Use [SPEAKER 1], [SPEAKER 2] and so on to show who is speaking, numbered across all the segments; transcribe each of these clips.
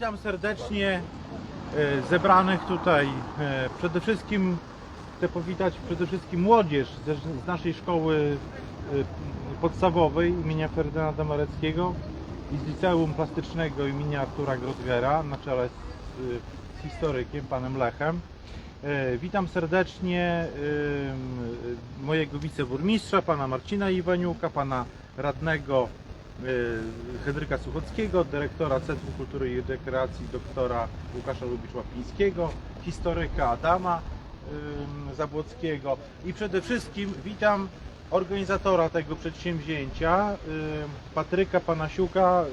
[SPEAKER 1] Witam serdecznie e, zebranych tutaj. E, Przede wszystkim chcę powitać przede wszystkim młodzież z naszej szkoły e, podstawowej imienia Ferdynanda Mareckiego i z liceum plastycznego imienia Artura Grotgera na czele z, historykiem panem Lechem. Witam serdecznie mojego wiceburmistrza, pana Marcina Iwaniuka, pana radnego Henryka Suchockiego, dyrektora Centrum Kultury i Rekreacji doktora Łukasza Lubicz-Łapińskiego, historyka Adama em, Zabłockiego i przede wszystkim witam organizatora tego przedsięwzięcia, em, Patryka Panasiuka,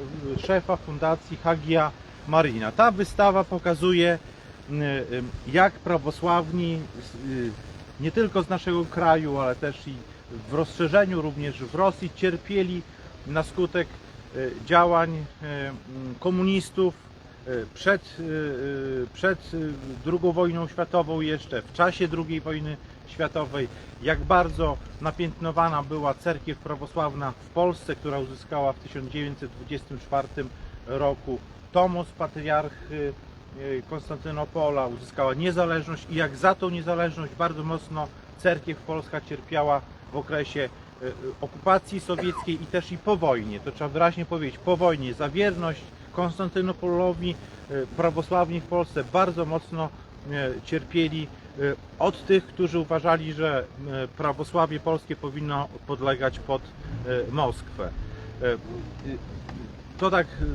[SPEAKER 1] szefa Fundacji Hagia Marina. Ta wystawa pokazuje jak prawosławni y, nie tylko z naszego kraju, ale też i w rozszerzeniu również w Rosji cierpieli na skutek e, działań e, komunistów e, przed, przed II wojną światową jeszcze, w czasie II wojny światowej, jak bardzo napiętnowana była cerkiew prawosławna w Polsce, która uzyskała w 1924 roku Tomos patriarchy Konstantynopola, uzyskała niezależność i jak za tą niezależność bardzo mocno cerkiew polska cierpiała w okresie okupacji sowieckiej i też i po wojnie. To trzeba wyraźnie powiedzieć, po wojnie za wierność Konstantynopolowi e, prawosławni w Polsce bardzo mocno e, cierpieli e, od tych, którzy uważali, że e, prawosławie polskie powinno podlegać pod e, Moskwę. E, e, To tak e,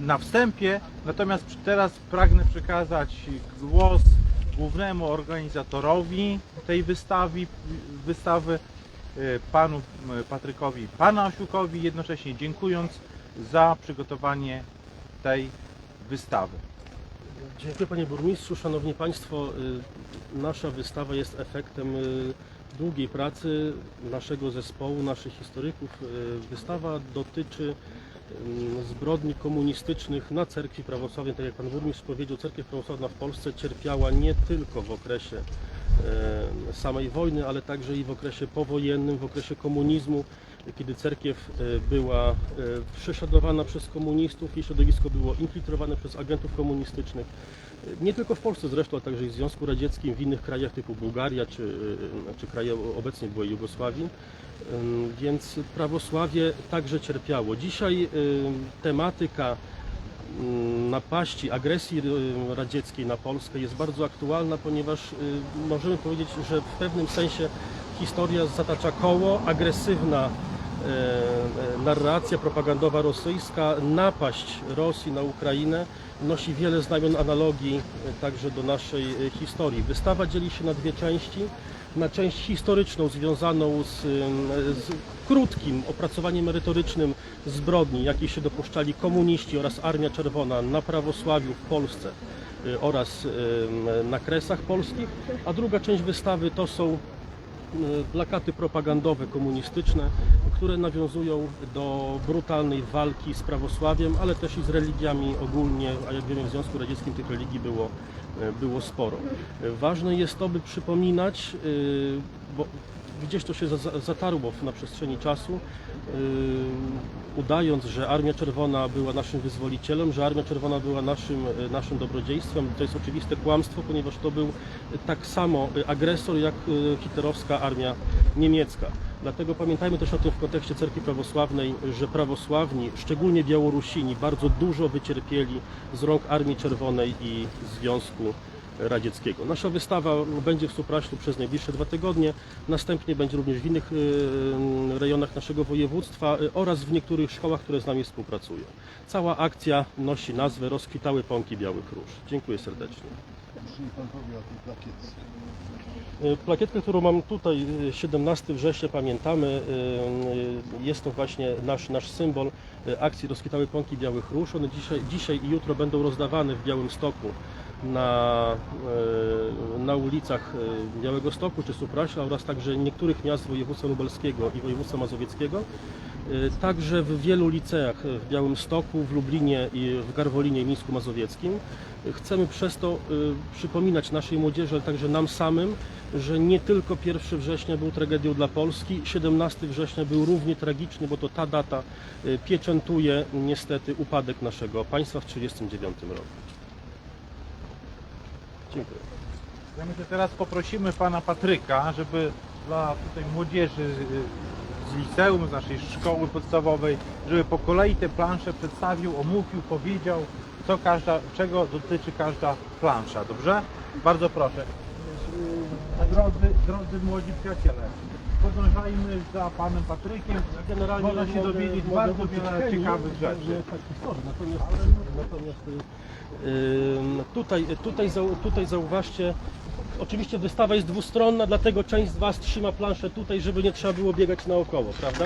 [SPEAKER 1] na wstępie, natomiast teraz pragnę przekazać głos głównemu organizatorowi tej wystawy, wystawy e, panu e, Patrykowi Panasiukowi, jednocześnie dziękując za przygotowanie tej wystawy.
[SPEAKER 2] Dziękuję Panie Burmistrzu. Szanowni Państwo, y, nasza wystawa jest efektem y, długiej pracy naszego zespołu, naszych historyków. Y, Wystawa dotyczy y, zbrodni komunistycznych na cerkwi prawosławnej. Tak jak Pan Burmistrz powiedział, cerkiew prawosławna w Polsce cierpiała nie tylko w okresie samej wojny, ale także i w okresie powojennym, w okresie komunizmu, kiedy cerkiew e, była e, prześladowana przez komunistów i środowisko było infiltrowane przez agentów komunistycznych. E, Nie tylko w Polsce zresztą, a także i w Związku Radzieckim, w innych krajach typu Bułgaria czy, e, czy kraje obecnie byłej Jugosławii. Więc prawosławie także cierpiało. Dzisiaj e, tematyka napaści, agresji y, radzieckiej na Polskę jest bardzo aktualna, ponieważ y, możemy powiedzieć, że w pewnym sensie historia zatacza koło, agresywna narracja propagandowa rosyjska, napaść Rosji na Ukrainę nosi wiele znamion analogii e, także do naszej e, historii. Wystawa dzieli się na dwie części. Na część historyczną związaną z, z krótkim opracowaniem merytorycznym zbrodni, jakich się dopuszczali komuniści oraz Armia Czerwona na prawosławiu w Polsce oraz na kresach polskich, a druga część wystawy to są plakaty propagandowe komunistyczne, które nawiązują do brutalnej walki z prawosławiem, ale też i z religiami ogólnie, a jak wiemy w Związku Radzieckim tych religii było, y, było sporo. Ważne jest to, by przypominać, y, bo gdzieś to się za- za- zatarło na przestrzeni czasu, y, udając, że Armia Czerwona była naszym wyzwolicielem, że Armia Czerwona była naszym, naszym dobrodziejstwem. To jest oczywiste kłamstwo, ponieważ to był tak samo agresor jak hitlerowska armia niemiecka. Dlatego pamiętajmy też o tym w kontekście cerkwi prawosławnej, że prawosławni, szczególnie Białorusini, bardzo dużo wycierpieli z rąk Armii Czerwonej i Związku Radzieckiego. Nasza wystawa będzie w Supraślu przez najbliższe dwa tygodnie, następnie będzie również w innych rejonach naszego województwa y, oraz w niektórych szkołach, które z nami współpracują. Cała akcja nosi nazwę Rozkwitały Pąki Białych Róż. Dziękuję serdecznie.
[SPEAKER 3] Mi Pan powie o tej plakietce.
[SPEAKER 2] Y, Plakietkę, którą mam tutaj, y, 17 września, pamiętamy, y, y, jest to właśnie nasz, nasz symbol y, akcji Rozkwitały Pąki Białych Róż. One dzisiaj, dzisiaj i jutro będą rozdawane w Białymstoku na, y, na ulicach y, Białego Stoku czy Supraśla oraz także niektórych miast województwa lubelskiego i województwa mazowieckiego. Y, Także w wielu liceach y, w Białymstoku, w Lublinie i w Garwolinie Mińsku Mazowieckim y, chcemy przez to przypominać naszej młodzieży, ale także nam samym, że nie tylko 1 września był tragedią dla Polski, 17 września był równie tragiczny, bo to ta data pieczętuje niestety upadek naszego państwa w 1939 roku. Dziękuję.
[SPEAKER 1] Ja myślę, teraz poprosimy pana Patryka, żeby dla tutaj młodzieży z liceum, z naszej szkoły podstawowej, żeby po kolei te plansze przedstawił, omówił, powiedział, co każda, czego dotyczy każda plansza, dobrze? Bardzo proszę. Drodzy, drodzy młodzi przyjaciele, podążajmy za panem Patrykiem.
[SPEAKER 2] Generalnie
[SPEAKER 1] Można się
[SPEAKER 2] mogę-
[SPEAKER 1] dowiedzieć
[SPEAKER 2] mogę
[SPEAKER 1] bardzo wiele ciekawych rzeczy.
[SPEAKER 2] tak historii. Natomiast, natomiast ym, tutaj, tutaj, zau, tutaj zauważcie, oczywiście wystawa jest dwustronna, dlatego część z Was trzyma planszę tutaj, żeby nie trzeba było biegać naokoło, prawda?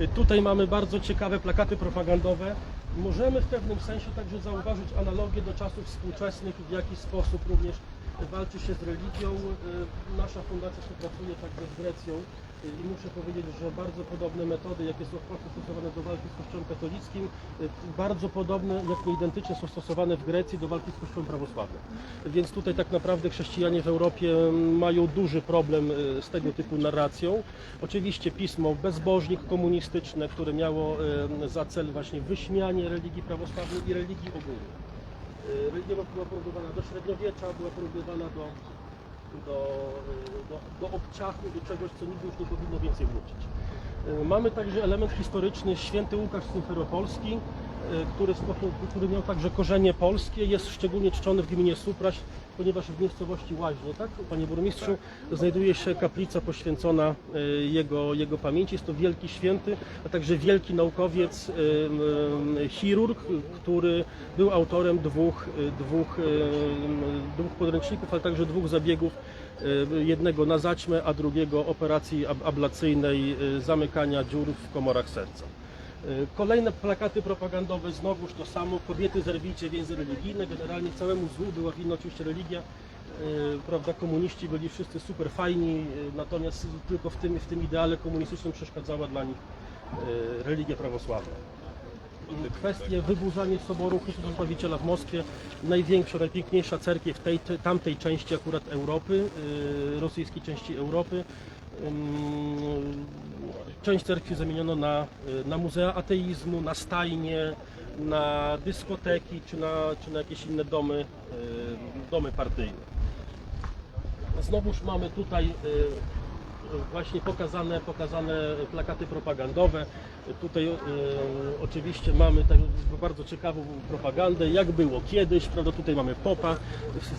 [SPEAKER 2] Y, Tutaj mamy bardzo ciekawe plakaty propagandowe. Możemy w pewnym sensie także zauważyć analogię do czasów współczesnych, w jaki sposób również walczy się z religią. Y, Nasza fundacja współpracuje także z Grecją y, i muszę powiedzieć, że bardzo podobne metody, jakie są w Polsce stosowane do walki z Kościołem katolickim, y, bardzo podobne, jak nie identyczne są stosowane w Grecji do walki z Kościołem prawosławnym. Więc tutaj tak naprawdę chrześcijanie w Europie mają duży problem z tego typu narracją. Oczywiście pismo bezbożnik komunistyczne, które miało za cel właśnie wyśmianie religii prawosławnej i religii ogólnej. Y, Religia była porównywana do średniowiecza, była porównywana do, do, y, do, do obciachu, do czegoś, co nigdy już nie powinno więcej wrócić. Y, Mamy także element historyczny, święty Łukasz Symferopolski, y, który, w sposób- który miał także korzenie polskie, jest szczególnie czczony w gminie Supraś, ponieważ w miejscowości Łaźnie, tak, panie burmistrzu, znajduje się kaplica poświęcona y, jego, jego pamięci. Jest to wielki święty, a także wielki naukowiec, y, y, chirurg, który był autorem dwóch, y, dwóch, y, dwóch podręczników, ale także dwóch zabiegów y, jednego na zaćmę, a drugiego operacji ab- ablacyjnej y, zamykania dziur w komorach serca. Y, Kolejne plakaty propagandowe, znowuż to samo, kobiety zerwijcie więzy religijne, generalnie całemu złu była winna oczywiście religia, y, prawda, komuniści byli wszyscy super fajni, y, natomiast tylko w tym, w tym ideale komunistycznym przeszkadzała dla nich religia prawosławna. Kwestie wyburzania soboru Chrystusa Zbawiciela w Moskwie, największa, najpiękniejsza cerkiew tej, te- tamtej części akurat Europy, rosyjskiej części Europy. Część cerkwi zamieniono na, y, na muzea ateizmu, na stajnie, na dyskoteki czy na, czy na jakieś inne domy, y, domy partyjne. Znowuż mamy tutaj y, właśnie pokazane, pokazane plakaty propagandowe. Tutaj e, oczywiście mamy tak, bardzo ciekawą propagandę, jak było kiedyś, prawda? Tutaj mamy popa. W,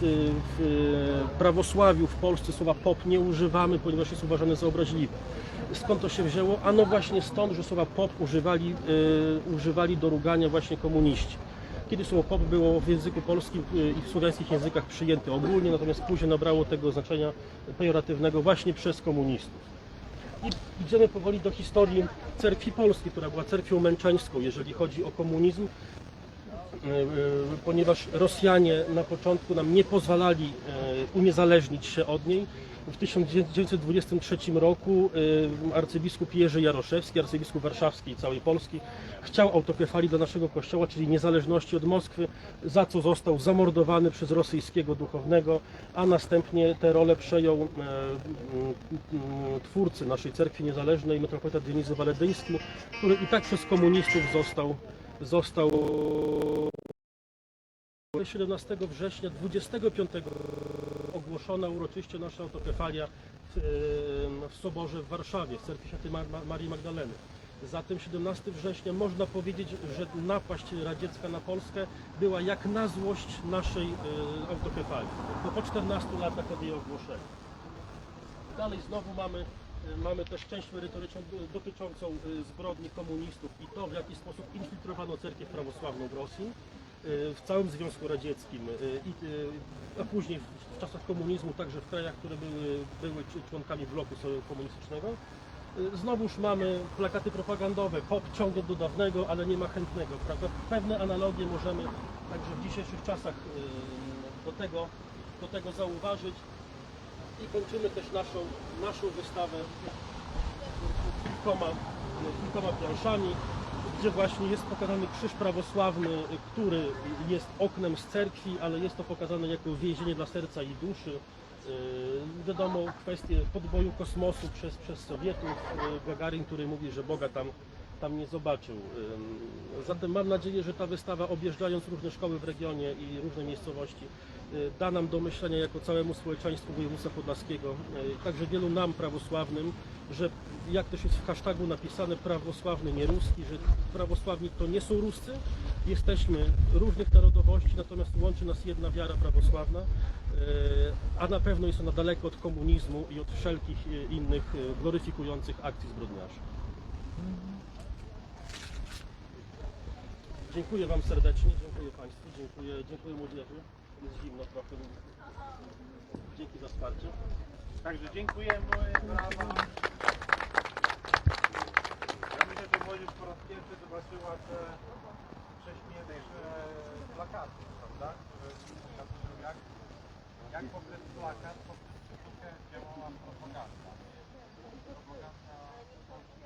[SPEAKER 2] w prawosławiu w Polsce słowa pop nie używamy, ponieważ jest uważane za obraźliwe. Skąd to się wzięło? Ano właśnie stąd, że słowa pop używali, e, używali do rugania właśnie komuniści. Kiedy słowo pop było w języku polskim y, i w słowiańskich językach przyjęte ogólnie, natomiast później nabrało tego znaczenia pejoratywnego właśnie przez komunistów. I idziemy powoli do historii cerkwi polskiej, która była cerkwią męczeńską, jeżeli chodzi o komunizm, y, y, ponieważ Rosjanie na początku nam nie pozwalali uniezależnić się od niej. W 1923 roku y, arcybiskup Jerzy Jaroszewski, arcybiskup warszawski i całej Polski, chciał autokefalii do naszego kościoła, czyli niezależności od Moskwy, za co został zamordowany przez rosyjskiego duchownego, a następnie tę rolę przejął e, m, m, twórcy naszej cerkwi niezależnej, metropolita Dionizy Waledyński, który i tak przez komunistów został, został 17 września 25 ogłoszona uroczyście nasza autokefalia w, e, w Soborze w Warszawie, w cerkwi Świętej Mar- Mar- Marii Magdaleny. Zatem 17 września można powiedzieć, że napaść radziecka na Polskę była jak na złość naszej e, autokefalii. Bo po 14 latach od jej ogłoszenia. Dalej znowu mamy, e, mamy też część merytoryczną dotyczącą zbrodni komunistów i to, w jaki sposób infiltrowano cerkiew prawosławną w Rosji, w całym Związku Radzieckim, i, e, a później w- czasach komunizmu także w krajach, które były, były członkami bloku komunistycznego. E, Znowuż mamy plakaty propagandowe, pop ciągle do dawnego, ale nie ma chętnego. Prawda? Pewne analogie możemy także w dzisiejszych czasach do tego, do tego zauważyć. I kończymy też naszą, naszą wystawę kilkoma kilkoma planszami, gdzie właśnie jest pokazany krzyż prawosławny, y, który jest oknem z cerkwi, ale jest to pokazane jako więzienie dla serca i duszy. Y, Wiadomo kwestie podboju kosmosu przez, przez Sowietów, y, Gagarin, który mówi, że Boga tam, tam nie zobaczył. Ym, Zatem mam nadzieję, że ta wystawa objeżdżając różne szkoły w regionie i różne miejscowości y, da nam do myślenia jako całemu społeczeństwu województwa podlaskiego, y, także wielu nam prawosławnym, że jak też jest w hashtagu napisane prawosławny, nie ruski, że prawosławni to nie są Ruscy, jesteśmy różnych narodowości, natomiast łączy nas jedna wiara prawosławna, y, a na pewno jest ona daleko od komunizmu i od wszelkich y, innych y, gloryfikujących akcji zbrodniarzy. Dziękuję Wam serdecznie, dziękuję Państwu, dziękuję, dziękuję młodzieży. Jest zimno trochę. Dzięki za wsparcie.
[SPEAKER 1] Także dziękujemy. Brawa. Ja myślę, że młodzież po raz pierwszy zobaczyła te prześmieszne plakaty, prawda? Które pokazują jak, jak poprzez plakat, poprzez sztukę działała propaganda. Propaganda